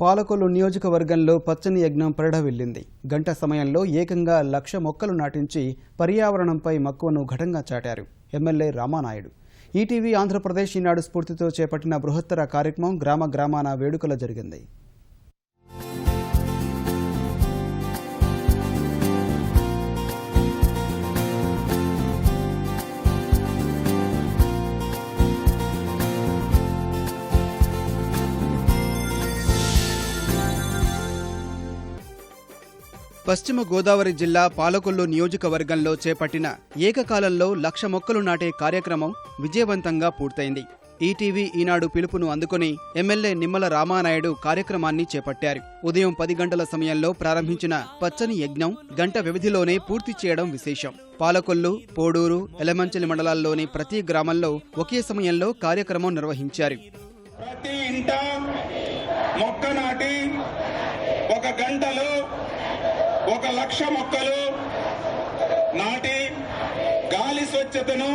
పాలకొల్లు నియోజకవర్గంలో పచ్చని యజ్ఞం వెళ్ళింది. గంట సమయంలో ఏకంగా లక్ష మొక్కలు నాటించి పర్యావరణంపై మక్కువను ఘటంగా చాటారు. ఎమ్మెల్యే రామానాయుడు. ఈటీవీ ఆంధ్రప్రదేశ్ ఈనాడు స్ఫూర్తితో చేపట్టిన బృహత్తర కార్యక్రమం గ్రామ గ్రామాన వేడుకల జరిగింది. పశ్చిమ గోదావరి జిల్లా పాలకొల్లు నియోజకవర్గంలో చేపట్టిన ఏకకాలంలో లక్ష మొక్కలు నాటే కార్యక్రమం విజయవంతంగా పూర్తయింది. ఈటీవీ ఈనాడు పిలుపును అందుకుని ఎమ్మెల్యే నిమ్మల రామానాయుడు కార్యక్రమాన్ని చేపట్టారు. ఉదయం పది గంటల సమయంలో ప్రారంభించిన పచ్చని యజ్ఞం గంట వ్యవధిలోనే పూర్తి చేయడం విశేషం. పాలకొల్లు పోడూరు ఎలమంచలి మండలాల్లోని ప్రతి గ్రామంలో ఒకే సమయంలో కార్యక్రమం నిర్వహించారు. ప్రతి ఇంట మొక్క నాటి ఒక గంటలో ఒక లక్ష మొక్కలు నాటి గాలి స్వచ్ఛతను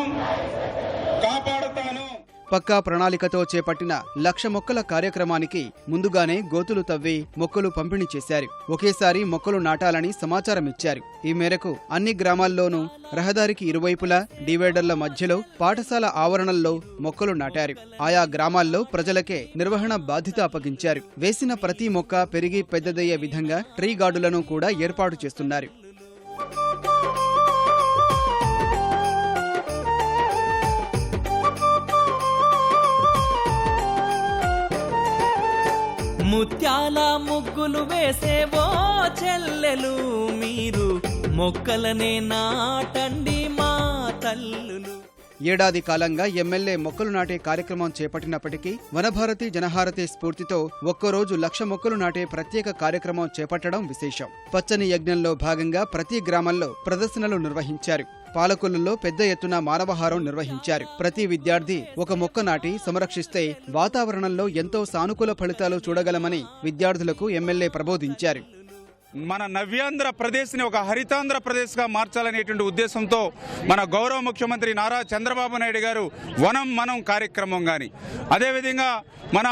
పక్కా ప్రణాళికతో చేపట్టిన లక్ష మొక్కల కార్యక్రమానికి ముందుగానే గోతులు తవ్వి మొక్కలు పంపిణీ చేశారు. ఒకేసారి మొక్కలు నాటాలని సమాచారం ఇచ్చారు. ఈ మేరకు అన్ని గ్రామాల్లోనూ రహదారికి ఇరువైపులా డివైడర్ల మధ్యలో పాఠశాల ఆవరణల్లో మొక్కలు నాటారు. ఆయా గ్రామాల్లో ప్రజలకే నిర్వహణ బాధ్యత అప్పగించారు. వేసిన ప్రతి మొక్క పెరిగి పెద్దదయ్యే విధంగా ట్రీ గార్డులను కూడా ఏర్పాటు చేస్తున్నారు. ముత్యాల ముగ్గులు వేసేవో చెల్లెలు మీరు. మొక్కలనే నాటండి మా తల్లులు. ఏడాది కాలంగా ఎమ్మెల్యే మొక్కలు నాటే కార్యక్రమం చేపట్టినప్పటికీ వనభారతి జనహారతి స్ఫూర్తితో ఒక్కరోజు లక్ష మొక్కలు నాటే ప్రత్యేక కార్యక్రమం చేపట్టడం విశేషం. పచ్చని యజ్ఞంలో భాగంగా ప్రతి గ్రామంలో ప్రదర్శనలు నిర్వహించారు. పాలకొల్లులో పెద్ద ఎత్తున మానవహారం నిర్వహించారు. ప్రతి విద్యార్థి ఒక మొక్క నాటి సంరక్షిస్తే వాతావరణంలో ఎంతో సానుకూల ఫలితాలు చూడగలమని విద్యార్థులకు ఎమ్మెల్యే ప్రబోధించారు. మన నవ్యాంధ్ర ప్రదేశ్ని ఒక హరితాంధ్ర ప్రదేశ్గా మార్చాలనేటువంటి ఉద్దేశంతో మన గౌరవ ముఖ్యమంత్రి నారా చంద్రబాబు నాయుడు గారు వనం మనం కార్యక్రమం కానీ అదేవిధంగా మన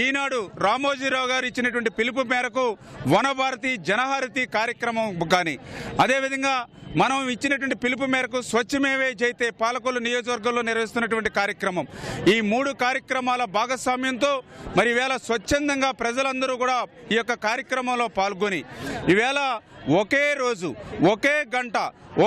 ఈనాడు రామోజీరావు గారు ఇచ్చినటువంటి పిలుపు మేరకు వనభారతి జనహారతి కార్యక్రమం కానీ అదేవిధంగా మనం ఇచ్చినటువంటి పిలుపు మేరకు స్వచ్ఛమేవే జైతే పాలకొల్లు నియోజకవర్గంలో నిర్వహిస్తున్నటువంటి కార్యక్రమం. ఈ మూడు కార్యక్రమాల భాగస్వామ్యంతో మరి ఈవేళ స్వచ్ఛందంగా ప్రజలందరూ కూడా ఈ యొక్క కార్యక్రమంలో పాల్గొని ఈవేళ ఒకే రోజు ఒకే గంట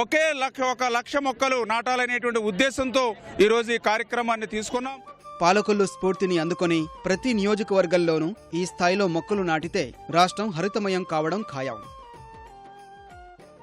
ఒకే లక్ష ఒక లక్ష మొక్కలు నాటాలనేటువంటి ఉద్దేశంతో ఈరోజు ఈ కార్యక్రమాన్ని తీసుకున్నాం. పాలకొల్లు స్ఫూర్తిని అందుకొని ప్రతి నియోజకవర్గంలోనూ ఈ స్థాయిలో మొక్కలు నాటితే రాష్ట్రం హరితమయం కావడం ఖాయం.